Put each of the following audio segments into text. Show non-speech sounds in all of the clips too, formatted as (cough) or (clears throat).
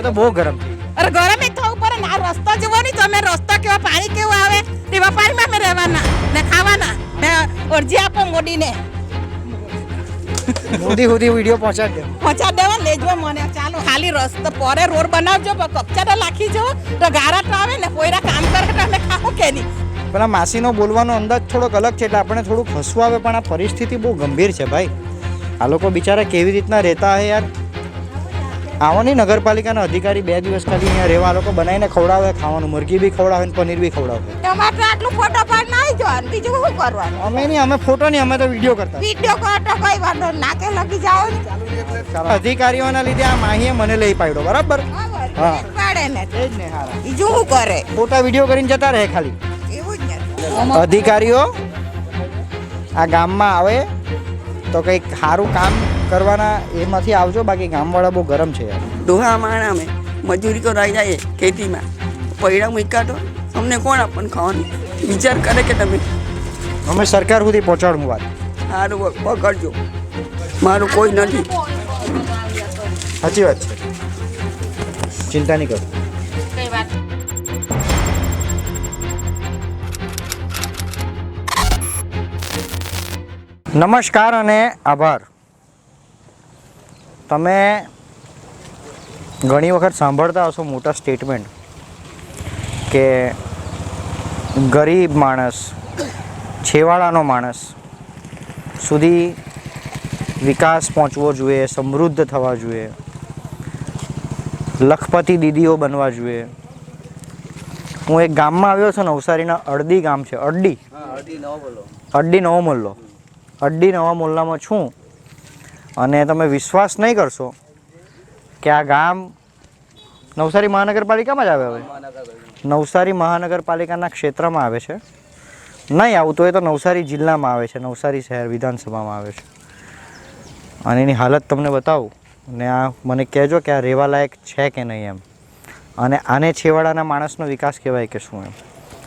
અમે તો બહુ ગરમ થઈ અરે ગરમ એ થવું પડે ને આ રસ્તો જુઓ ને તમે રસ્તો કેવા પાણી કેવું આવે? તેવા પાણીમાં અમે રહેવાના ને ખાવાના. ને અરજી આપો મોદીને. મોદી સુધી વીડિયો પહોંચાડી દેવો પહોંચાડી દેવા લેજો મને. ચાલો ખાલી રસ્તો પોરે રોડ બનાવજો પણ કપચા તો લાખી જો તો ગારા તો આવે ને પોયરા કામ કરે તો અમે ખાવું કે નહીં? પેલા માસીનો બોલવાનો અંદાજ થોડોક અલગ છે એટલે આપણે થોડુંક હસવું આવે પણ આ પરિસ્થિતિ બહુ ગંભીર છે ભાઈ. આ લોકો બિચારા કેવી રીતના રહેતા હે યાર? આવો નહીં નગરપાલિકાના અધિકારી બે દિવસ ખાલી અહીંયા રહેવા લોકો બનાવીને ખવડાવે ખાવાનું મરઘી બી ખવડાવે ને પનીર બી ખવડાવે. ટમાટર આટલું ફોટો પાડ નાઈ જવાનું બીજું શું કરવાનું? અમે નહીં અમે ફોટો નહીં અમે તો વીડિયો કરતા. વીડિયો કરો તો કઈ વાંધો. નાકે લગી જાઓ અધિકારીઓના લીધે આ માહીએ મને લઈ પાડ્યો બરાબર? બરાબર. હા. પાડે ને. એ જ ને હારા બીજું શું કરે? ફોટા વીડિયો કરીને જતા રહે ખાલી. એવું જ ને. અધિકારીઓ આ ગામમાં આવે તો કંઈક સારું કામ કરવાના એમાંથી આવજો બાકી ગામવાળા બહુ ગરમ છે યાર. ડોહા માણા અમે. મજૂરી કરવા જાય ખેતીમાં. પૈડા મૂક્યા તો અમને કોણ આપણને ખાવાનું? વિચાર કરે કે તમે. અમે સરકાર સુધી પહોંચાડું વાત. સારું પકડજો મારું કોઈ નથી. સાચી વાત છે. ચિંતા નહીં કરો. નમસ્કાર અને આભાર. તમે ઘણી વખત સાંભળતા હશો મોટા સ્ટેટમેન્ટ કે ગરીબ માણસ છેવાડાનો માણસ સુધી વિકાસ પહોંચવો જોઈએ સમૃદ્ધ થવા જોઈએ લખપતિ દીદીઓ બનવા જોઈએ. હું એક ગામમાં આવ્યો છું નવસારીના અડદી ગામ છે અડડી અડડી નવો મોલ્લો. અડડી નવા મોલ્લામાં છું. અને તમે વિશ્વાસ નહીં કરશો કે આ ગામ નવસારી મહાનગરપાલિકામાં જ આવે હવે. નવસારી મહાનગરપાલિકાના ક્ષેત્રમાં આવે છે. નહીં આવું તો એ તો નવસારી જિલ્લામાં આવે છે નવસારી શહેર વિધાનસભામાં આવે છે. અને એની હાલત તમને બતાવું. અને આ મને કહેજો કે આ રહેવા લાયક છે કે નહીં એમ. અને આને છેવાડાના માણસનો વિકાસ કહેવાય કે શું એમ?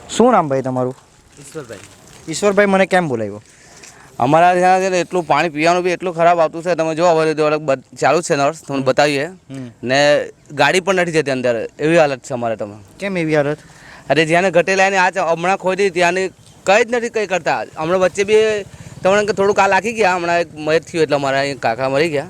શું નામ ભાઈ તમારું? ઈશ્વરભાઈ. ઈશ્વરભાઈ મને કેમ બોલાવ્યો? અમારા ત્યાં છે ને એટલું પાણી પીવાનું બી એટલું ખરાબ આવતું છે. તમે જો હવે ચાલુ છે નર્સ તમને બતાવીએ. ને ગાડી પણ નથી જતી અંદર. એવી હાલત છે અમારે તમે કેમ એવી હાલત? અરે જ્યાં ઘટેલા ને આ હમણાં ખોદી ત્યાંની કંઈ જ નથી કંઈ કરતા. હમણાં વચ્ચે બી તમને થોડુંક થોડું કાલ લાગી ગયા હમણાં એક મયત થયું એટલે અમારા અહીં કાકા મરી ગયા.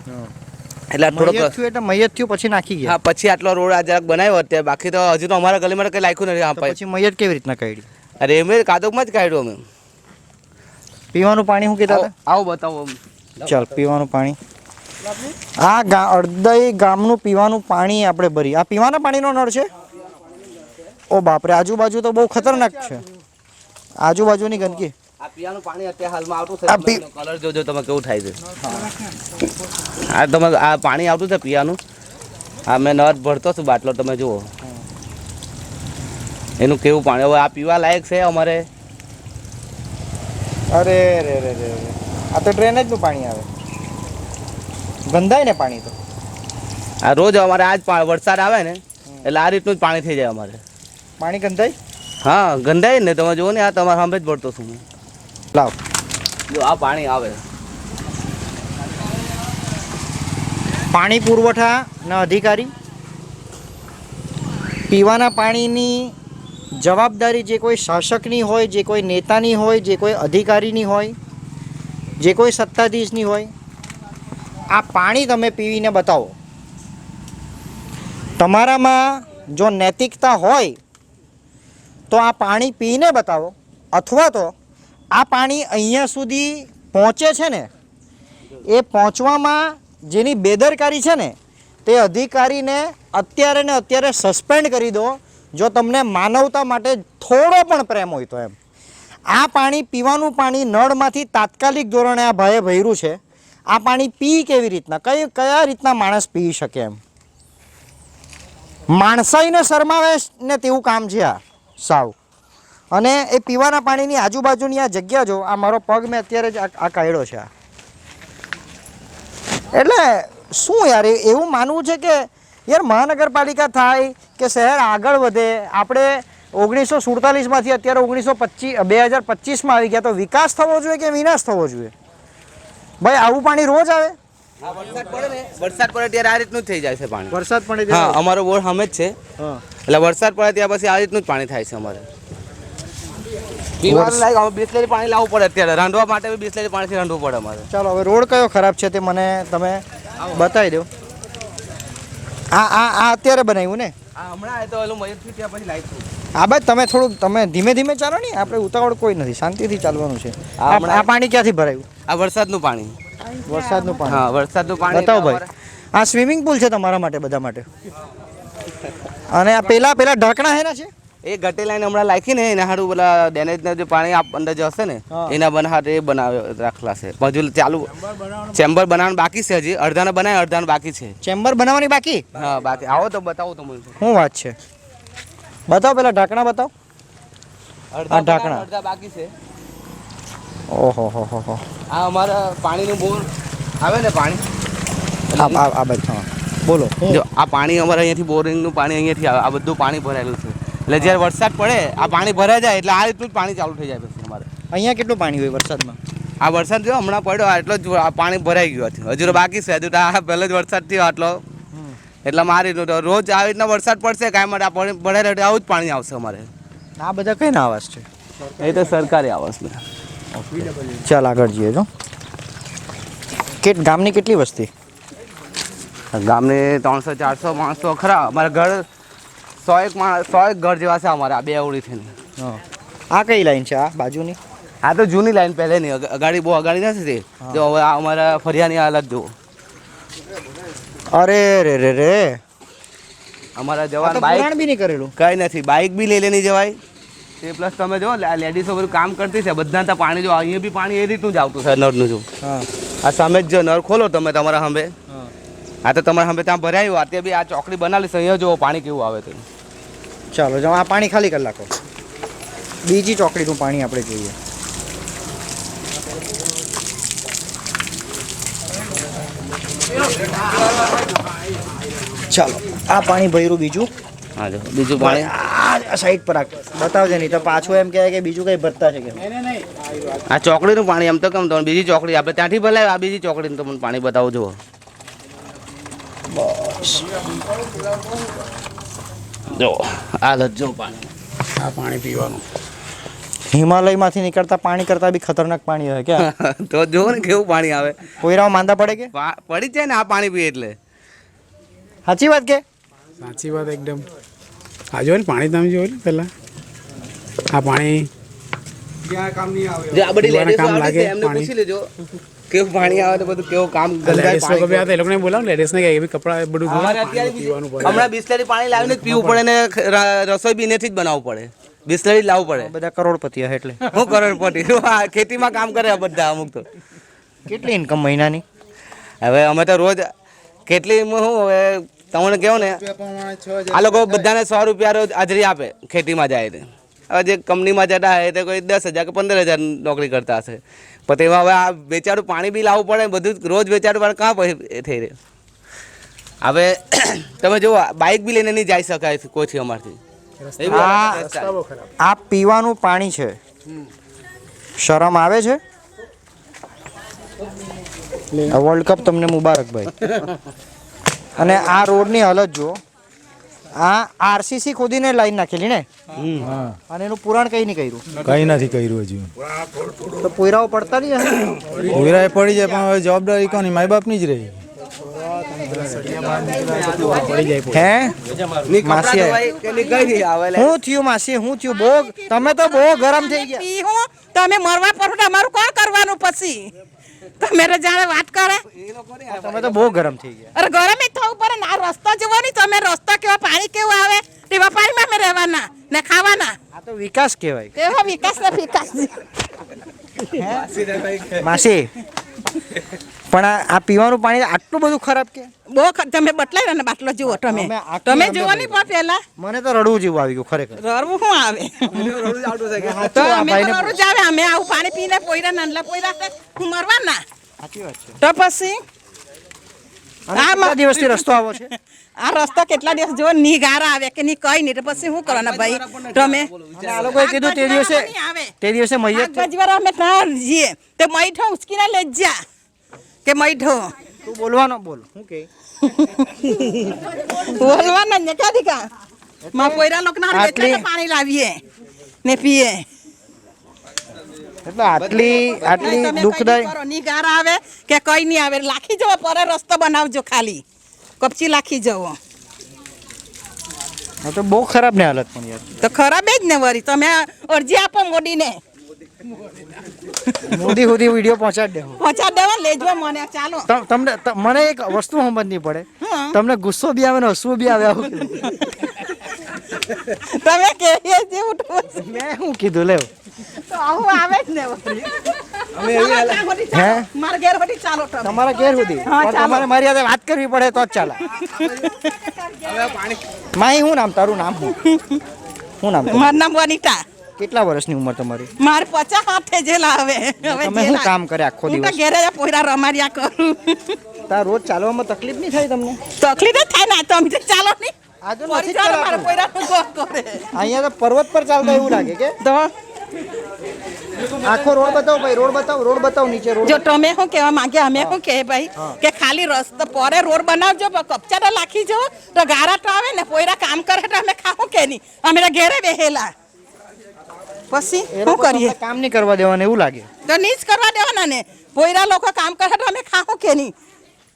એટલે થોડોક એટલે મયત થયું પછી નાખી ગયા? હા પછી આટલો રોડ આ જરાક બનાવ્યો અત્યારે. બાકી તો હજુ તો અમારા ગલીમાં કંઈ લાખ્યું નથી. પછી મયત કેવી રીતના કાઢી? અરે એમ કાદોકમાં જ કાઢ્યું અમે. પીવાનું પાણી શું કીધા આવો આવો બતાવો ચાલ પીવાનું પાણી. આ ગા અડદઈ ગામનું પીવાનું પાણી આપણે ભરી આ પીવાના પાણીનો નળ છે? ઓ બાપરે આજુબાજુ તો બહુ ખતરનાક છે. આજુબાજુની ગંદકી. આ પીવાનું પાણી અત્યારે હાલમાં આવતું છે. કલર જોજો તમે કેવું થાય છે. આ તમે આ પાણી આવતું છે પીવાનું. આ મેં નળ ભરતો છું બાટલો તમે જુઓ. એનું કેવું પાણી? હવે આ પીવા લાયક છે અમારે. અરે રે રે રે આ તો ડ્રેનેજનું પાણી આવે. ગંધાય ને પાણી તો. આ રોજ અમારે આજ વરસાદ આવે ને એટલે આ રીતનું જ પાણી થઈ જાય અમારે. પાણી ગંધાય? હા ગંધાય ને. તમે જુઓ ને આ તમારે સામે જ ભરતો છું લાવ. જો આ પાણી આવે. પાણી પુરવઠાના અધિકારી પીવાના પાણીની જવાબદારી જે કોઈ શાસકની હોય, જે કોઈ નેતાની હોય, જે કોઈ અધિકારીની હોય, જે કોઈ સત્તાધીશની હોય, આ પાણી તમે પીવીને બતાવો. તમારામાં જો નૈતિકતા હોય, તો આ પાણી પીને બતાવો. અથવા તો આ પાણી અહીંયા સુધી પહોંચે છે ને, એ પહોંચવામાં જેની બેદરકારી છે ને, તે અધિકારીને અત્યારે ને અત્યારે સસ્પેન્ડ કરી દો જો તમને માનવતા માટે થોડો પણ પ્રેમ હોય તો એમ. આ પાણી પીવાનું પાણી નળમાંથી તાત્કાલિક ધોરણે આ ભાઈએ ભર્યું છે. આ પાણી પી કેવી રીતના? કઈ, કયા રીતના માણસ પી શકે એમ? માણસાઈને શરમાવે ને તેવું કામ છે આ. સાવ. અને એ પીવાના પાણીની આજુબાજુની આ જગ્યા જો, આ મારો પગ મેં અત્યારે જ આ કાઢ્યો છે આ. એટલે શું યાર એવું માનવું છે કે યાર મહાનગરપાલિકા થાય કે શહેર આગળ વધે આપણે ઓગણીસો સુડતાલીસમાંથી અત્યારે ઓગણીસો પચીસ બે હજાર પચીસમાં આવી ગયા તો વિકાસ થવો જોઈએ કે વિનાશ થવો જોઈએ? ભાઈ આવું પાણી રોજ આવે? આ વરસાદ પડે ને. વરસાદ પડે ત્યારે આ રીતનું જ થઈ જાય છે પાણી. વરસાદ પડે હા અમારો બોર સામે જ છે. એટલે વરસાદ પડે ત્યાં પછી આ રીતનું જ પાણી થાય છે અમારે. બિસ્લેરી પાણી લાવવું પડે અત્યારે. રાંધવા માટે બિસ્લેરી પાણીથી રાંધવું પડે અમારે. ચાલો હવે રોડ કયો ખરાબ છે તે મને તમે બતાવી દો. આ આ આ અત્યારે બનાવ્યું ને? આ હમણાં તો ઓલું મયુરથી ત્યાં પછી આ ભાઈ તમે થોડું તમે ધીમે ધીમે ચાલો ને આપણે ઉતાવળ કોઈ નથી શાંતિથી ચાલવાનું છે. આ આ આ પાણી ક્યાંથી ભરાયું? આ વરસાદનું પાણી. વરસાદનું પાણી. હા વરસાદનું પાણી બતાવો ભાઈ. આ સ્વિમિંગ પુલ છે તમારા માટે બધા માટે. અને આ પેલા પેલા ઢાંકણા હેના છે? એ ગટે લાઈન હમણાં લાખી ને એના હારું પેલા ડેનેજના જે પાણી અંદર જે હશે ને એના બનાવ એ બનાવે રાખલા છે. હજુ ચાલુ ચેમ્બર બનાવવાનું બાકી છે હજી. અડધાને બનાવે અડધાને બાકી છે. ચેમ્બર બનાવવાની બાકી? હા બાકી. આવો તો બતાવો તો મને. શું વાત છે? બતાવો પેલા ઢાંકણા બતાવો. અડધા ઢાંકણા. અડધા બાકી છે. ઓહો હો હો હો. આ અમારા પાણીનું બોર આવે ને પાણી? આ આ હા. બોલો. જો આ પાણી અમારે અહીંયાથી બોરિંગનું પાણી અહીંયાથી આવે. આ બધું પાણી ભરાયેલું છે. એટલે જ્યારે વરસાદ પડે આ પાણી ભરાઈ જાય એટલે આ રીતનું જ પાણી ચાલુ થઈ જાય પછી અમારે. અહીંયા કેટલું પાણી હોય વરસાદમાં? આ વરસાદ જો હમણાં પડ્યો આટલો જ આ પાણી ભરાઈ ગયું હતું હજુ બાકી છે હજુ તો આ પહેલો જ વરસાદ થયો આટલો. એટલે મારી રોજ આવી રીતના વરસાદ પડશે કાંઈ માટે આ પાણી ભરાઈ રહ્યું આવું જ પાણી આવશે અમારે. આ બધા કઈ ના આવાસ છે? એ તો સરકારી આવાસ ને ચાલ આગળ જઈએ જો. કેટ ગામની કેટલી વસ્તી? ગામની ત્રણસો ચારસો માણસો ખરા. અમારા ઘર સો એક માણસ સો એક ઘર જેવા છે અમારે આ બે અવળી થઈને આ કઈ લાઈન છે આ બાજુની? આ તો જૂની લાઈન પહેલેની અગાડી બહુ અગાડી નથી તે જો હવે આ અમારા ફરિયાની હાલત જુઓ અરે રે રે રે. અમારા આ જવાન તો બાઇક બી નહીં કરેલું. કઈ નથી બાઇક બી લઈ લેની જવાય. તે પ્લસ તમે જો લેડીઝો બધું કામ કરતી છે બધા ત્યાં પાણી જો અહીંયા બી પાણી એ રીતનું જ આવતું છે નળનું જો. આ સામે જ જો નળ ખોલો તમે તમારા સામે. હા. આ તો તમારા સામે ત્યાં ભરાયું અત્યારે બી આ ચોકડી બનાવી છે અહીંયા જુઓ પાણી કેવું આવે છે. ચાલો જો આ પાણી ખાલી કરી નાખો. બીજી ચોકડીનું પાણી આપણે જોઈએ. ચાલો આ પાણી ભર્યું બીજું. હા જો બીજું પાણી. આ સાઈડ પર બતાવજે નહીં તો પાછું એમ કહેવાય કે બીજું કંઈ ભરતા છે કે આ ચોકડીનું પાણી એમ તો કેમ તો બીજી ચોકડી આપણે ત્યાંથી ભલે આ બીજી ચોકડીનું તમને પાણી બતાવજો જુઓ. જો આ લજ્જો પાણી. આ પાણી પીવાનું. હિમાલયમાંથી નીકળતા પાણી કરતા બી ખતરનાક પાણી હોય કે? (laughs) તો જો ને કેવું પાણી આવે. કોઈરાઓ માંદા પડે કે? પડી જાય ને આ પાણી પીએ એટલે. સાચી વાત કે? સાચી વાત એકદમ. આ જો ને પાણી તમે જોયું ને પહેલાં. આ પાણી જો આ બધી પીવાના લેડીઝો કામ આવતી લાગે છે, એમને પૂછી લેજો. કેવું પાણી આવે તો બધું કેવું કામ ગંદાય લોકો બી પાણી એ લોકોને બોલાવો લેડીઝને કે એ બી બધું અમારે અત્યારે પીવાનું પડે. હમણાં બિસ્લેરી પાણી લાવીને જ પીવું પડે ને રસોઈ બી એનેથી જ બનાવવું પડે. બિસ્લેરી લાવવું પડે. બધા કરોડપતિ એટલે. હું કરોડપતિ? ખેતીમાં કામ કરે બધા અમુક તો. કેટલી ઇન્કમ મહિનાની? હવે અમે તો રોજ કેટલી હું હવે તમને કહો ને આ લોકો બધાને સો રૂપિયા રોજ હાજરી આપે ખેતીમાં જાય તે. હવે જે કંપનીમાં જતા હોય તે કોઈ દસ હજાર કે પંદર હજાર નોકરી કરતા હશે. પણ તેમાં હવે આ વેચાડું પાણી બી લાવવું પડે બધું રોજ વેચાડું પણ કાં પછી થઈ રહ્યું હવે (clears throat) તમે જુઓ બાઇક બી લઈને નહીં જઈ શકાય કોઈથી અમારથી. આ આ પીવાનું પાણી છે. શરમ આવે છે? વર્લ્ડ કપ તમને મુબારક ભાઈ (laughs) અને આ રોડની હાલત જુઓ. આ આરસીસી ખોદીને લાઈન નાખેલી ને? અને એનું પુરાણ કઈ નહીં કર્યું? કઈ નથી કર્યું હજી. તો પોયરાઓ પડતા નહીં? કોઈરાએ પડી જાય પણ હવે જવાબદારી કોની? માય બાપની જ રહી. હે? માસી. શું થયું માસી હું થયું? બહુ તમે તો બહુ ગરમ થઈ ગયા. હું? તમે મરવા પર અમારું કોણ કરવાનું પછી? તમે રે જાણે વાત કરે? તમે તો બહુ ગરમ થઈ ગયા. અરે ગરમ જ થવું પડે ને. આ રસ્તો જોવો નહીં તમે રસ્તો કેવા પાણી કેવું આવે? તેવા પાણીમાં અમે રહેવાના ને ખાવાના. આ તો વિકાસ કહેવાય. કેવો વિકાસ ને વિકાસ. માસી. પણ આ પીવાનું પાણી આટલું બધું ખરાબ કે? બહુ તમે બટલાઈ ને બાટલો જુઓ તમે. તમે જુઓ નહીં પણ પેલા મને તો રડવું જેવું આવી ગયું ખરેખર. રડવું શું આવે? (laughs) તો અમે તો રડવું જ આવે. અમે આવું પાણી પીને પોયરા નાનલા પોયરા હું મરવા ના તો પછી? આ દિવસથી રસ્તો આવો છે? (laughs) આ રસ્તો કેટલા દિવસ? જો ની ગારા આવે કે ની કઈ નહીં. પછી શું કરવાના ભાઈ? તમે આ લોકોએ કીધું તે દિવસે તે દિવસે મૈયત અમે ના તે મૈઠો ઉચકીને લઈ જ જા. કે મૈઠો તું બોલવાનો બોલ હું કે? (laughs) બોલવાનો ને કાદી કા? માં પોયરા લોક ના એટલે પાણી લાવીએ ને પીએ. એટલે આટલી આટલી દુઃખદાયી ની ગાર આવે કે કઈ નહીં આવે લાખી જવો પરે રસ્તો બનાવજો ખાલી. કપચી લાખી જવો. તો બહુ ખરાબ ને હાલત પણ યાર. તો ખરાબ જ ને વરી તમે અરજી આપો મોદીને મોદી સુધી વીડિયો પહોંચાડી દેવો. પહોંચાડી દેવા લેજો મને ચાલો. તમને મને એક વસ્તુ સમજ નહીં પડે. તમને ગુસ્સો બી આવે ને હસવું બી આવે આવું તમે કે મેં શું કીધું લેવ. તો આવું આવે જ ને. વરી. ચાલો, ત્યાં સુધી હે? ચાલો. મારા ઘેર સુધી ચાલો તમે. તમારા ઘેર સુધી? હા, પણ ચાલો. તમારે મારી સાથે વાત કરવી પડે તો જ ચાલે. માઈ શું નામ? તારું નામ શું? શું નામ? મારું નામ વનિતા. કેટલા વર્ષની ઉંમર તમારી? મારે પચાસ હાથે જેલ આવે. હવે તમે શું કામ કરે આખો હું તો દિવસ? ઘેરે પોયરા રમાડ્યા કરું. તાર રોજ ચાલવામાં તકલીફ નહીં થાય તમને? તકલીફ જ થાય ને તો અમે ચાલો નહીં. અહીંયા તો પર્વત પર ચાલતા એવું લાગે કે? તો આખો રોડ બતાવો ભાઈ રોડ બતાવો રોડ બતાવો નીચે રોડ જો તમે શું કહેવા માંગે અમે શું કહે ભાઈ કે ખાલી રસ્તો પરે રોડ બનાવજો કપચા તો લાખી જો. તો ગારા તો આવે ને પોયરા કામ કરે તો અમે ખાવું કે નહીં? અમે તો ઘેરે બેહેલા. પછી શું કરીએ? કામ નહીં કરવા દેવાને એવું લાગે. તો નહીં જ કરવા દેવાના ને. પોયરા લોકો કામ કરે તો અમે ખાઓ કે નહીં?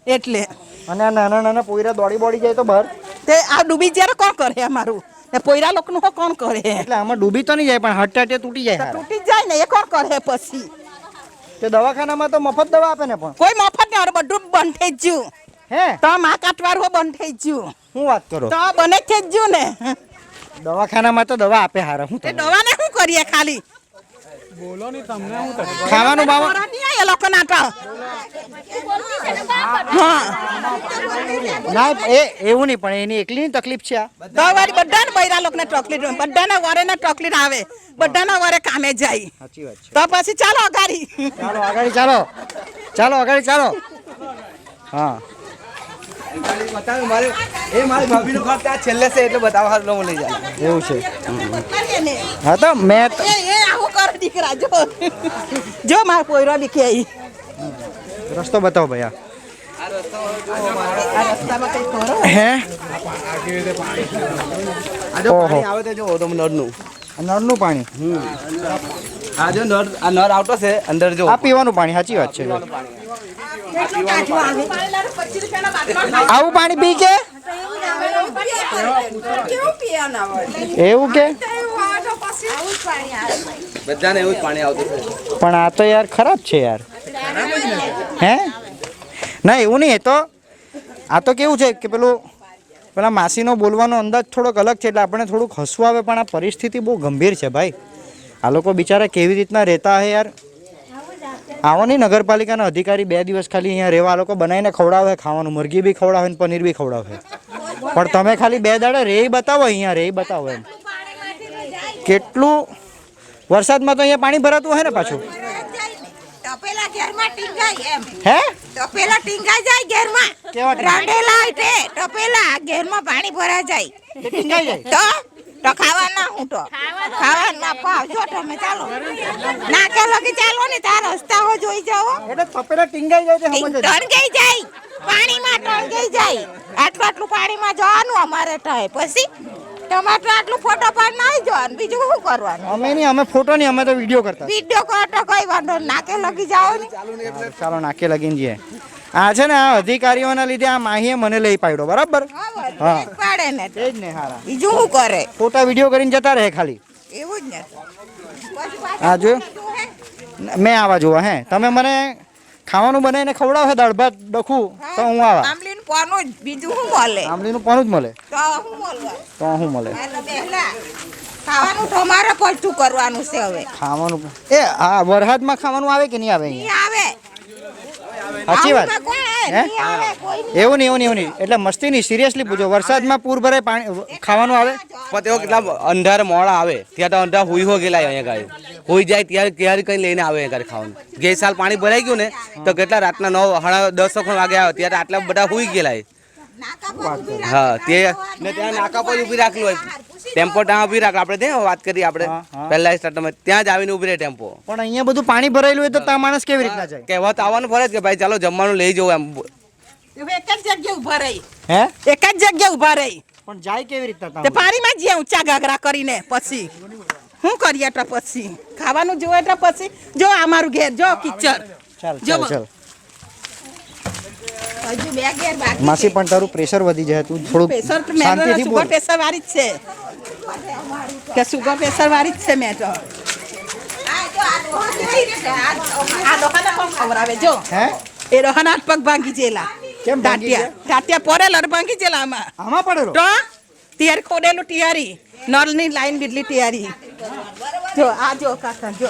એટલે. અને આ નાના નાના પોયરા દોડી બોડી જાય તો બહાર? તે આ ડૂબી જ્યારે કોણ કરે અમારું? ને પોયરા લોકોનું હો કોણ કરે? એટલે આમાં ડૂબી તો નહીં જાય પણ હટાટે તૂટી જાય તૂટી જાય ને એ કોણ કરે પછી? તે દવાખાનામાં તો મફત દવા આપે ને પણ. કોઈ મફત નહીં બધું બંધ થઈ ગયું. હે? તો મા કાટવાર હો બંધ થઈ ગયું. શું વાત કરો? તો બને થઈ જ ગયું ને. દવાખાનામાં તો દવા આપે હારા હું દવાને શું કરીએ ખાલી? બોલો ને તમને હું ખાવાનું બાવા એ લોકોના તો. હા. ના એ એવું નહીં પણ એની એકલીની તકલીફ છે આ. તો બધાને બૈરા લોકોને તકલીફ બધાના વરે ને તકલીફ આવે. બધાના વરે કામે જાય. સાચી વાત છે. તો પછી ચાલો અગાડી. ચાલો અગાડી ચાલો. ચાલો અગાડી ચાલો. હા. બતાવે મારે એ મારી ભાભીનું ઘર ત્યાં છેલ્લે છે એટલે બતાવવા હાલ ન લઈ જાય એવું છે હા તો મેં આવું કરે દીકરા જો જો મારા પોયરો બી કે રસ્તો બતાવો કરો હે આવે નળનું પાણી. આ જો નળ આ નળ આવતો છે અંદર જો. આ પીવાનું પાણી સાચી વાત છે. આવું પાણી પી કે? એવું કે? બધાને એવું જ પાણી આવતું પણ આ તો યાર ખરાબ છે યાર. હે? ના એવું નહીં એ તો આ તો કેવું છે કે પેલું પેલા માસીનો બોલવાનો અંદાજ થોડોક અલગ છે એટલે આપણે થોડુંક હસવું આવે પણ આ પરિસ્થિતિ બહુ ગંભીર છે ભાઈ. આ લોકો બિચારા કેવી રીતના રહેતા હે યાર? આવો નહીં નગરપાલિકાના અધિકારી બે દિવસ ખાલી અહીંયા રહેવા લોકો બનાવીને ખવડાવે ખાવાનું મુરગી બી ખવડાવે ને પનીર બી ખવડાવે. પણ તમે ખાલી બે દાડા રે બતાવો અહીંયા રે બતાવો એમ. કેટલું? વરસાદમાં તો અહીંયા પાણી ભરાતું હોય ને પાછું? હે? તપેલા ટીંગાઈ જાય ઘેરમાં. કેવા? રાંધેલા હોય તે ઘેરમાં પાણી ભરા જાય. તે ટીંગાઈ જાય? તો તો ખાવાના હું તો? ખાવાના પાવજો તમે ચાલો. નાકે લગી ચાલો ને તાર રસ્તા હો જોઈ જાઓ. એટલે તપેલા ટીંગાઈ જાય જ. ટણગાઈ જાય. પાણીમાં ટણગાઈ જાય. આટલું આટલું પાણીમાં જવાનું અમારે થાય પછી ટમાટર આટલું ફોટો પાડ નાઈ જવાનું. બીજું શું કરવાનું? અમે નહીં અમે ફોટો નહીં અમે તો વીડિયો કરતા. વીડિયો કરો તો કઈ વાંધો. નાકે લગી જાઓ ને. ચાલો નાકે લગીને જઈએ. આ છે ને આ અધિકારીઓના લીધે આ માહીએ મને લઈ પાડ્યો બરાબર? હા. પાડે ને તે. જ ને હારા. બીજું શું કરે? ફોટા વીડિયો કરીને જતા રહે ખાલી. એવું જ ને આ જો. મેં આવા જોવા હે. તમે મને ખાવાનું બનાવીને ખવડાવો દાળ ભાત ડખું તો હું આવા. આમલીનું પાનું જ બીજું શું મળે? આંબલીનું પણ જ મળે. તો શું મળવા? તો શું મળે? ખાવાનું તમારે શું કરવાનું છે હવે. ખાવાનું. એ આ વરસાદમાં ખાવાનું આવે કે નહીં આવે આવે. સાચી વાત. એવું નહીં એવું નહીં એવું નહીં. એટલે મસ્તી નહીં સિરિયસલી પૂછો વરસાદમાં પૂર ભરાય પાણી ખાવાનું આવે? પણ તેઓ કેટલા અંધાર મોડા આવે. ત્યાં તો અંધાર હુઈ હો ગયેલા અહીંયા ગાડી હોઈ જાય ત્યારે ત્યારે કંઈ લઈને આવે અહીંયા ખાવાનું. ગઈ સાલ પાણી ભરાઈ ગયું ને તો કેટલા રાતના નવ સાડા દસ વાગે આવે ત્યારે આટલા બધા હુઈ ગયેલા હા તે ને ત્યાં નાકા પર ઊભી રાખેલું હોય. ટેમ્પો ત્યાં ઊભી રાખ. આપણે ત્યાં વાત કરી આપણે. હા, હા. પહેલા સ્ટાર્ટમાં ત્યાં જ આવીને ઊભી રહે ટેમ્પો. પણ અહીંયા બધું પાણી ભરાયેલું હોય તો ત્યાં માણસ કેવી રીતના જાય? કહેવત આવવાનું ફરજ કે ભાઈ ચાલો જમવાનું લઈ જવું એમ. એક જ જગ્યાએ ઊભા રહી. હે? એક જ જગ્યાએ ઊભા રહી. પણ જાય કેવી રીતના તે પાણીમાં જ્યાં ઊંચા ઘાઘરા કરીને પછી. શું કરીએ તો પછી? ખાવાનું જોવે તો પછી? જો અમારું ઘેર જો કિચડ. ચાલ ચાલ. હજુ બે ઘેર બાકી માસી પણ તારું પ્રેશર વધી જાય તું થોડું પ્રેશર મેં શાંતિથી સુગર પ્રેશર વાળી જ છે. કે સુગર પ્રેશર વાળી જ છે મેં તો. આ ખવડાવે જો. એ હાથ પગ ભાંગી જેલા. કેમ ટાટિયા ટાટિયા પડેલો ભાંગી જેલા આમાં. આમાં પડેલો? તો તિયારી ખોડેલું તિયારી નળની લાઈન બીજલી તિયારી જો આ જો કાકા જો.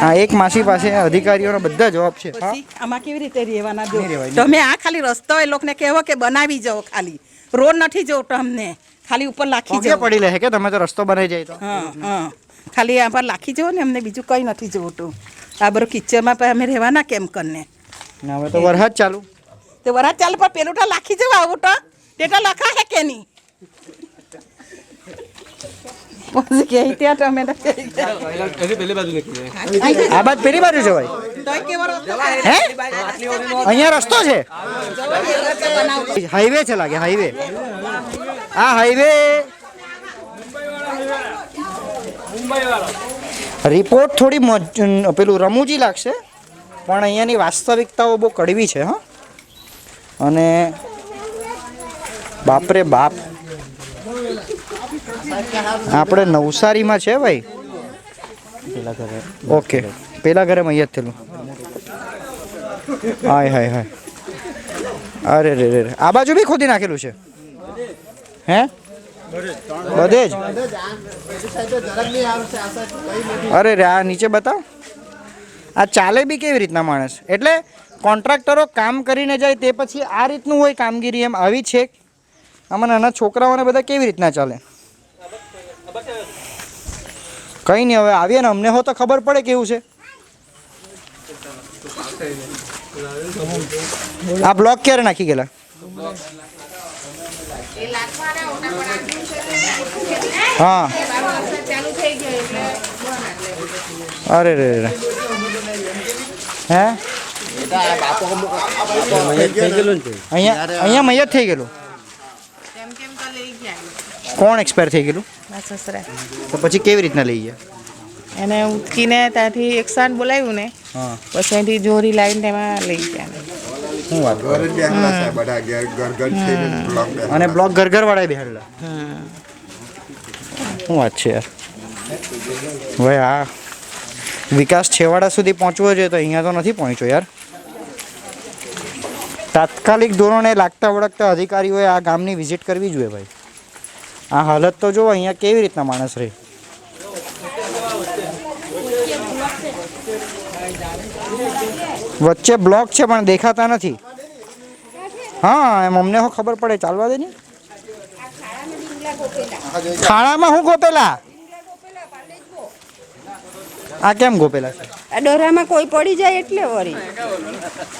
હા એક માસી પાસે અધિકારીઓનો બધા જવાબ છે. આમાં કેવી રીતે રહેવાના જો? તમે આ ખાલી રસ્તો એ લોકોને કહેવો કે બનાવી જાઓ ખાલી. રોડ નથી જોવતો અમને. ખાલી ઉપર લાખી પગે પડી લે કે તમે તો રસ્તો બનાવી જાય તો? ખાલી આ પર લાખી જવો ને અમને બીજું કંઈ નથી જોવતું આ બરો કિચનમાં પણ અમે રહેવાના કેમ કરીને? હવે તો વરસાદ ચાલુ. તે વરાજ ચાલુ પણ પેલું તો લાખી જવા આવું તો. તો લખા હે કે નહીં પછી કે ત્યાં તો અમે તો આ બાદ પેલી બાજુ જવાય તોય હે? અહીંયા રસ્તો છે? હાઈવે છે લાગે હાઈવે. આ હાઈવે. રિપોર્ટ થોડી મજ- પેલું રમૂજી લાગશે પણ અહીંયાની વાસ્તવિકતાઓ બહુ કડવી છે હા. અને બાપરે બાપ. આપણે નવસારીમાં છે ભાઈ? ઓકે. પેલા ઘરે મૈયત થયેલું. હાય હાય હાય. અરે રે રે રે. આ બાજુ બી ખોદી નાખેલું છે. હે? બધે જ? અરે રે આ નીચે બતાવ. આ ચાલે બી કેવી રીતના માણસ? એટલે કોન્ટ્રાક્ટરો કામ કરીને જાય તે પછી આ રીતનું હોય કામગીરી એમ. આવી છે આમાં નાના છોકરાઓને બધા કેવી રીતના ચાલે? કંઈ નહીં હવે આવીએ ને અમને હો તો ખબર પડે કેવું છે. આ બ્લોક ક્યારે નાખી ગયેલા? હા. અરે રે રે હે? અહીંયા અહીંયા મૈયત થઈ ગયેલું? કોણ એક્સપાયર થઈ ગયેલું? મારા સસરા. તો પછી કેવી રીતના લઈ ગયા? એને ઉચકીને ત્યાંથી એક સાંજ બોલાવ્યું ને પછી અહીંથી જોરી લાવીને તેમાં લઈ ગયા. શું વાત બેહલા. અને બ્લોક ઘર ઘર વાળા બેહાડેલા શું વાત છે યાર? ભાઈ આ વિકાસ છેવાડા સુધી પહોંચવો જોઈએ તો અહીંયા તો નથી પહોંચ્યો યાર. તાત્કાલિક ધોરણે લાગતા વળગતા અધિકારીઓએ આ ગામની વિઝિટ કરવી જોઈએ ભાઈ. આ હાલત તો જો અહીંયા કેવી રીતના માણસ રહે? વચ્ચે બ્લોક છે, પણ દેખાતા નથી. હા, એમ અમને શું ખબર પડે. ચાલવા દે ને. ખાણામાં શું ગોપેલા આ કેમ ગોપેલા છે? આ ડોરામાં કોઈ પડી જાય એટલે વરી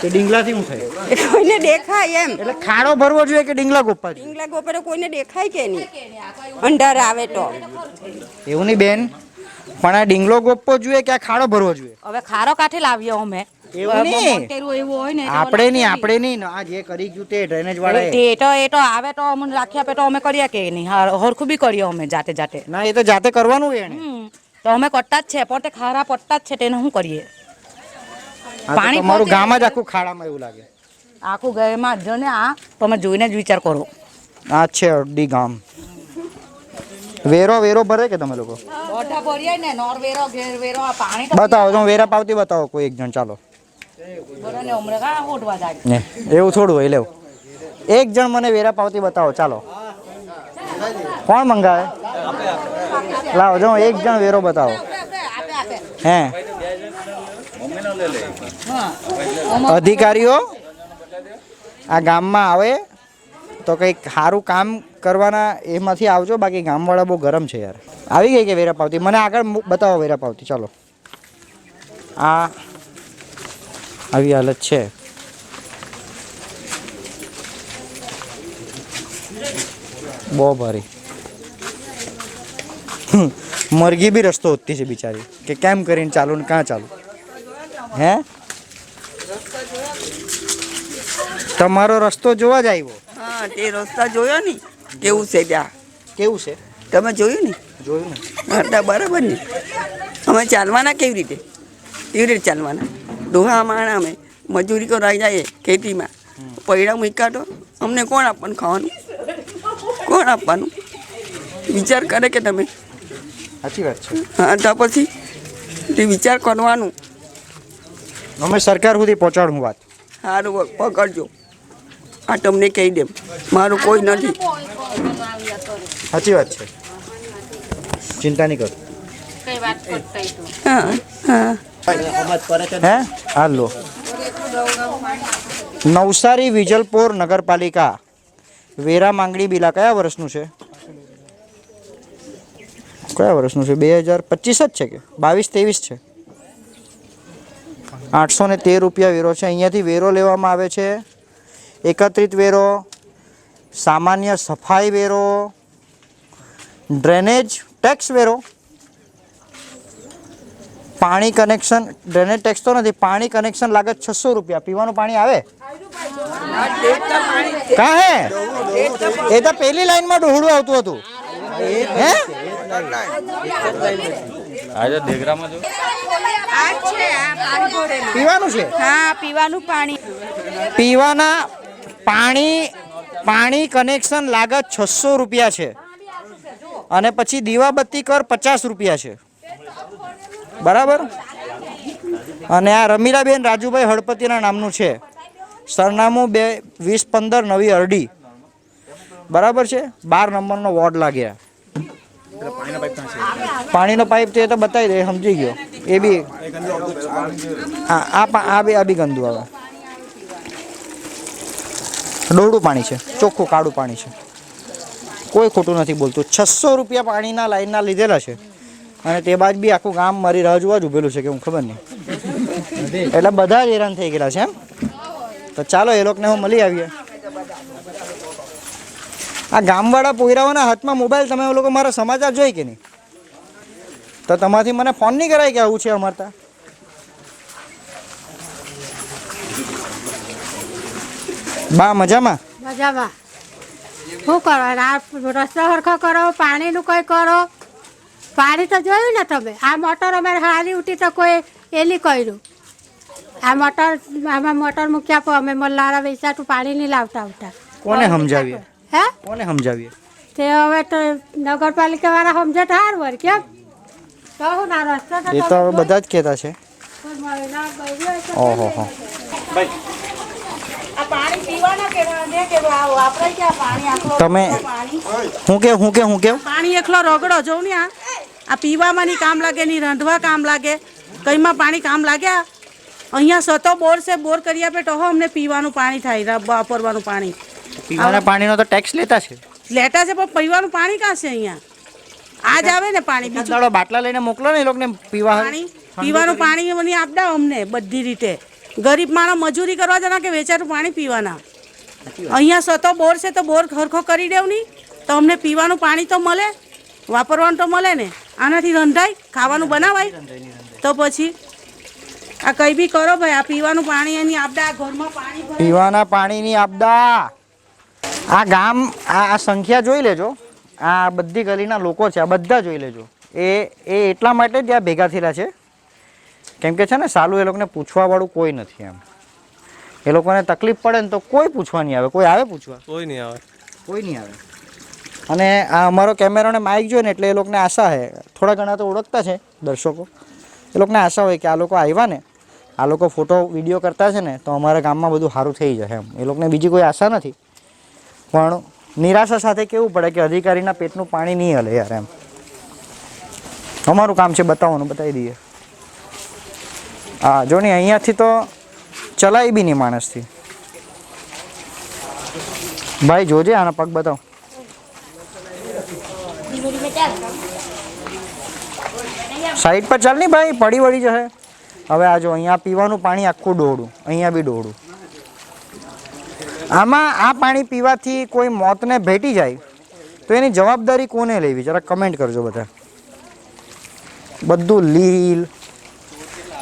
તો ડીંગલાથી હું થાય? કોઈને દેખાય એમ. એટલે ખાડો ભરવો જોઈએ કે ડીંગલા ગોપા ડીંગલા ગોપરે કોઈને દેખાય કે નહીં? અંધાર આવે તો. એવું નહીં બેન? પણ આ ડીંગલો ગોપવો જોઈએ કે આ ખાડો ભરવો જોઈએ? હવે ખારો કાઠે લાવ્યો અમે. એવું નહીં? મોટેરું એવું હોય ને આપણે નહીં આપણે નહીં. આ જે કરી ગયું તે ડ્રેનેજ વાળા એ તો એ તો આવે તો અમને રાખ્યા પે તો અમે કરીએ કે નહીં? હરખું બી કરીએ અમે જાતે જાતે. ના એ તો જાતે કરવાનું એને. તો અમે કરતા જ છે પણ તે ખારા પડતા જ છે તેને શું કરીએ? પાણી મારું ગામ જ આખું ખાડામાં એવું લાગે. આખું ગામમાં જો ને આ તમે જોઈને જ વિચાર કરો. આ છે અડડી ગામ. વેરો વેરો ભરે કે તમે લોકો? બધા ભરીએ ને નોર વેરો ઘેર વેરો આ પાણી બતાવો તો વેરા પાવતી બતાવો કોઈ એક જણ ચાલો. એવું થોડું હોય લેવું એક જણ મને વેરા પાવતી બતાવો ચાલો. કોણ મંગાવે? લાવો, જો, એક જણ વેરો બતાવો. હે? અધિકારીઓ, આ ગામમાં આવે, તો કંઈક સારું કામ કરવાના એમાંથી આવજો, બાકી ગામવાળા બહુ ગરમ છે યાર. આવી ગઈ કે વેરા પાવતી? મને આગળ બતાવો વેરા પાવતી, ચાલો. આ આવી હાલત છે. બહુ ભારી. મરઘી બી રસ્તો હોતી છે બિચારી. કે કેમ કરીને ચાલુ ને ક્યાં ચાલુ? હે? તમારો રસ્તો જોવા જ આવ્યો? હા તે રસ્તા જોયો ને કેવું છે ત્યાં? કેવું છે? તમે જોયું ને? જોયું ને. બરાબર ને? અમે ચાલવાના કેવી રીતે? કેવી રીતે ચાલવાના? ડોહા માણા અમે મજૂરી કરવા જઈએ ખેતીમાં. પૈડા મૂક્યા તો અમને કોણ આપણને ખાવાનું? કોણ આપવાનું? વિચાર કરે કે તમે. સાચી વાત છે. હા તો પછી તે વિચાર કરવાનું. અમે સરકાર સુધી પહોંચાડું વાત. સારું પકડજો. આ તમને કહી દેમ. મારું કોઈ નથી. સાચી વાત છે. ચિંતા નહીં કરો. હા હા. હે? હાલો. નવસારી વિજલપોર નગરપાલિકા. વેરા માંગણી બિલા કયા વર્ષનું છે? કયા વર્ષનું છે? બે હજાર પચીસ જ છે કે? બાવીસ ત્રેવીસ છે. આઠસો ને તેર રૂપિયા વેરો છે. અહીંયાથી વેરો લેવામાં આવે છે. એકત્રિત વેરો, સામાન્ય સફાઈ વેરો, ડ્રેનેજ, ટેક્સ વેરો. પાણી કનેક્શન ડ્રેનેજ ટેક્સ તો નથી પાણી કનેક્શન લાગે છસો રૂપિયા. પીવાનું પાણી આવે? કા હે? એ તો પેલી લાઈનમાં ડોહડું આવતું હતું. હે? પીવાનું છે? હા પીવાનું પાણી. પીવાના પાણી પાણી કનેક્શન લાગત છસો રૂપિયા છે. અને પછી દીવાબત્તી કર પચાસ રૂપિયા છે. બરાબર? અને આ રમીલાબેન રાજુભાઈ હળપતિના નામનું છે. સરનામું બે વીસ પંદર નવી અરડી. બરાબર છે? બાર નંબરનો વોર્ડ લાગ્યા પાણીનો પાઇપ તે તો બતાવી દે, સમજી ગયો. એ બી હા આ આ બી આ બી ગંદુ આવે. ડોળું પાણી છે, ચોખ્ખું કાળું પાણી છે. કોઈ ખોટું નથી બોલતું. છસો રૂપિયા પાણીના લાઈનના લીધેલા છે. અને તે બાદ બી આખું ગામ મારી રાહ જોવા જ ઉભેલું છે કે હું ખબર નહીં. એટલે બધા જ હેરાન થઈ ગયેલા છે એમ? તો ચાલો એ લોકોને હું મળી આવીએ. આ ગામવાળા પોયરાઓના હાથમાં મોબાઈલ તમે લોકો મારા સમાચાર જોઈ કે નહીં? તો તમારાથી મને ફોન નહીં કરાય કે આવું છે અમારતા બા, મજામાં? મજામાં. શું કરો? રસ્તો સરખો કરો? પાણીનું કંઈ કરો? પાણી તો જોયું ને તમે. આ મોટર અમારે હાલી ઉઠી તો કોઈ એલી કર્યું. આ મોટર આમાં મોટર મૂક્યા પણ અમે મલ્લારા વેચાતું પાણી નહીં લાવતા આવતા. કોને સમજાવીએ? હે? કોને સમજાવીએ? તે હવે તો નગરપાલિકા વાળા સમજે તો હાર વર કેમ? કહું ના રસ્તો એ તો બધા જ કહેતા છે. ઓહો હો. આ પાણી પીવાના કેવા ને કેવા આ વાપરાય કે આ તમે હું કે હું કે હું કેવું પાણી એકલો રગડો જોઉં ને આ. આ પીવામાં નહીં કામ લાગે નહીં રાંધવા કામ લાગે કંઈમાં પાણી કામ લાગ્યા અહીંયા સતો બોર છે બોર કરી આપે તો હો અમને પીવાનું પાણી થાય રા- વાપરવાનું પાણી. પીવાના પાણીનો તો ટેક્સ લેતા છે. લેતા છે પણ પીવાનું પાણી કાં છે અહીંયા? આજ આવે ને પાણી બીજું બાટલા લઈને મોકલો ને એ લોકોને પીવા પાણી પીવાનું પાણી મને આપડા અમને બધી રીતે. ગરીબ માણસ મજૂરી કરવા જના કે વેચારું પાણી પીવાના? અહીંયા સતો બોર છે તો બોર ખરખો કરી દેવ નહીં તો અમને પીવાનું પાણી તો મળે વાપરવાનું તો મળે ને. આનાથી રંધાય? ખાવાનું બનાવાય? તો પછી આ કઈ બી કરો ભાઈ આ પીવાનું પાણી એની આપદા આ ઘરમાં પાણી પીવાના પાણીની આપદા. આ ગામ આ આ સંખ્યા જોઈ લેજો. આ બધી ગલીના લોકો છે આ બધા જોઈ લેજો. એ એ એટલા માટે જ આ ભેગા થયેલા છે. કેમ કે છે ને સાલું એ લોકોને પૂછવાવાળું કોઈ નથી એમ. એ લોકોને તકલીફ પડે ને તો કોઈ પૂછવા નહીં આવે. કોઈ આવે પૂછવા? કોઈ નહીં આવે. કોઈ નહીં આવે. અને આ અમારો કેમેરો અને માઇક જોઈને એટલે એ લોકોને આશા છે. થોડા ઘણા તો ઓળખતા છે દર્શકો. એ લોકોને આશા હોય કે આ લોકો આવ્યા ને, આ લોકો ફોટો વીડિયો કરતા છે ને, તો અમારા ગામમાં બધું સારું થઈ જશે એમ. એ લોકોને બીજી કોઈ આશા નથી. પણ નિરાશા સાથે કેવું પડે કે અધિકારીના પેટનું પાણી નહીં હલે યાર એમ. અમારું કામ છે બતાવવાનું, બતાવી દઈએ. હા જો ને અહીંયાથી તો ચલાય બી નહીં માણસથી. ભાઈ, જોજે આના પગ બતાવ. સાઈડ પર ચાલ નહીં ભાઈ, પડી વળી જશે. હવે આ જો, અહીંયા પીવાનું પાણી આખું ડોળું અહીંયા બી ડોળું આમાં આ પાણી પીવાથી કોઈ મોતને ભેટી જાય, તો એની જવાબદારી કોને લેવી? જરા કમેન્ટ કરજો બધા. બધું લીલ.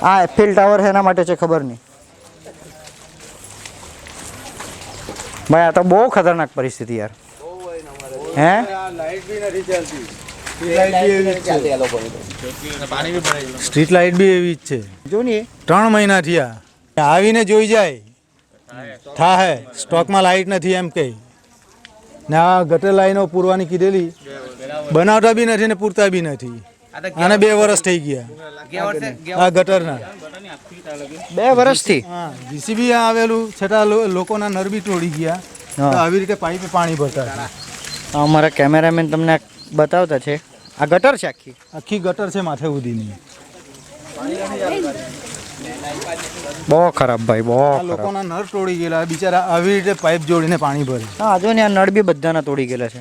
આ એફિલ ટાવર એના માટે છે ખબર નહીં. ભાઈ, આ તો બહુ ખતરનાક પરિસ્થિતિ યાર. હે? લાઈટ બી નથી ચાલતી સ્ટ્રીટ લાઈટ બી એવી જ છે. જો ને ત્રણ મહિના થયા. આવીને જોઈ જાય. થાય સ્ટોકમાં લાઈટ નથી એમ કહી. ને આ ગટર લાઈનો પૂરવાની કીધેલી. બનાવતા બી નથી ને પૂરતા બી નથી. આને બે વર્ષ થઈ ગયા. આ ગટરના. બે વર્ષથી હા જીસીબી આવેલું. છતાં લોકોના નર બી તોડી ગયા. તો આવી રીતે પાઇપે પાણી ભરતા અમારા કેમેરામેન તમને બતાવતા છે. આ ગટર છે આખી? આખી ગટર છે માથે સુધીની બહુ ખરાબ ભાઈ બહુ લોકોના નળ તોડી ગયેલા બિચારા આવી રીતે પાઇપ જોડીને પાણી ભરે. હા જો ને આ નળ બી બધાના તોડી ગયેલા છે.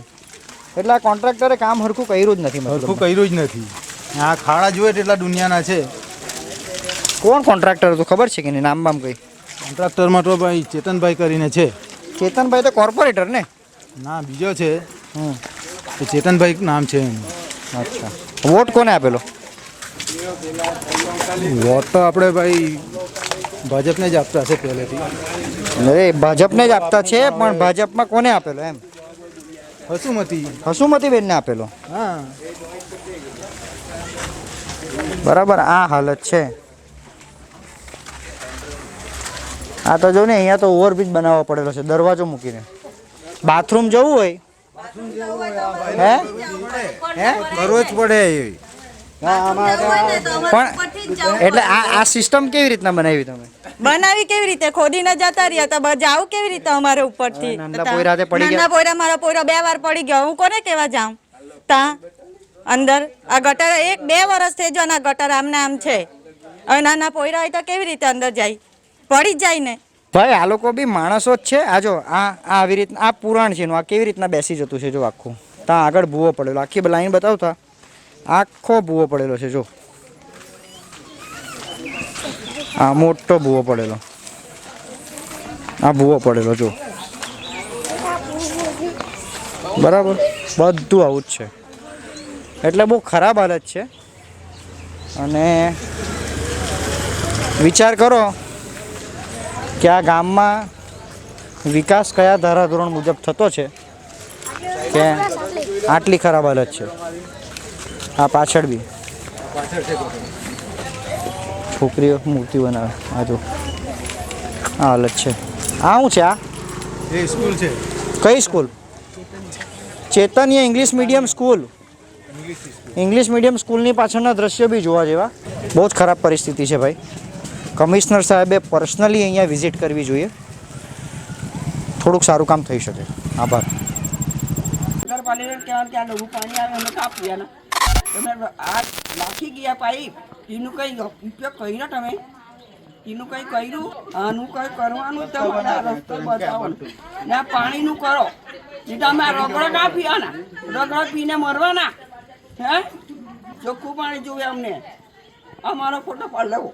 એટલે આ કોન્ટ્રાક્ટરે કામ હરખું કર્યું જ નથી હરખું કર્યું જ નથી. આ ખાડા જોઈએ તેટલા દુનિયાના છે. કોણ કોન્ટ્રાક્ટર હતું ખબર છે કે નહીં? નામ બામ કઈ? કોન્ટ્રાક્ટરમાં તો ભાઈ ચેતનભાઈ કરીને છે. ચેતનભાઈ તો કોર્પોરેટર ને? ના બીજો છે. હમ. તો ચેતનભાઈ નામ છે એનું. અચ્છા. વોટ કોને આપેલો? વોટ તો આપણે ભાઈ ભાજપને જ આપતા છે પહેલેથી. અરે ભાજપને જ આપતા છે પણ ભાજપમાં કોને આપેલો એમ? હસુમતી. હસુમતીબેનને આપેલો? હા. બરાબર આ હાલત છે. આ તો જો ને અહીંયા તો ઓવરબ્રિજ બનાવવો પડેલો છે દરવાજો મૂકીને. બાથરૂમ જવું હોય હે? હે? કરવું જ પડે. પણ એટલે આ આ સિસ્ટમ કેવી રીતના બનાવી તમે? બનાવી કેવી રીતે? ખોદીને જતા રહ્યા તો જાવ કેવી રીતે અમારે ઉપરથી? નાના પોયરા તે પડી ગયા? નાના પોયરા મારા પોયરા બે વાર પડી ગયો. હું કોને કેવા જાઉં? તા અંદર. આ ગટર એક બે વર્ષ થઈ જો આ ગટર આમને આમ છે. હવે નાના પોયરા હોય તો કેવી રીતે અંદર જાય? પડી જ જાય ને. ભાઈ, આ લોકો બી માણસો જ છે. આ જો, આ આ આવી રીતના આ પુરાણ છે આ કેવી રીતના બેસી જતું છે જો આખું? ત્યાં આગળ ભૂવો પડેલો. આખી લાઈન બતાવતા. આખો ભૂવો પડેલો છે, જો. આ મોટો ભૂવો પડેલો. આ ભૂવો પડેલો, જો. બરાબર? બધું આવું જ છે. એટલે બહુ ખરાબ હાલત છે. અને વિચાર કરો. કે આ ગામમાં વિકાસ કયા ધારાધોરણ મુજબ થતો છે? કે આટલી ખરાબ હાલત છે? આ પાછળ બી. છોકરીઓ મૂર્તિ બનાવે. આ જો. આ હાલત છે. આ શું છે આ? સ્કૂલ છે. કઈ school? Chaitanya English medium school. English medium સ્કૂલની પાછળના દ્રશ્યો બી જોવા જેવા. બહુ જ ખરાબ પરિસ્થિતિ છે ભાઈ. કમિશનર સાહેબે પર્સનલી અહીંયા વિઝિટ કરવી જોઈએ. થોડુંક સારું કામ થઈ શકે. આભાર. નગરપાલિકાને કહેવાનું કે આ નવું પાણી આવે, અમે કાપીએ ને. તમે આ નાખી ગયા પાઇપ, એનું કંઈ ઉપયોગ કર્યો તમે? એનું કંઈ કર્યું? આનું કંઈ કરવાનું? તમે રસ્તો બતાવો ને. પાણીનું કરો. એ તમે રગડો ના. પીવાના રગડો પીને મરવાના. હે? ચોખ્ખું પાણી જોવે અમને. અમારો ફોટો પાડ લેવો.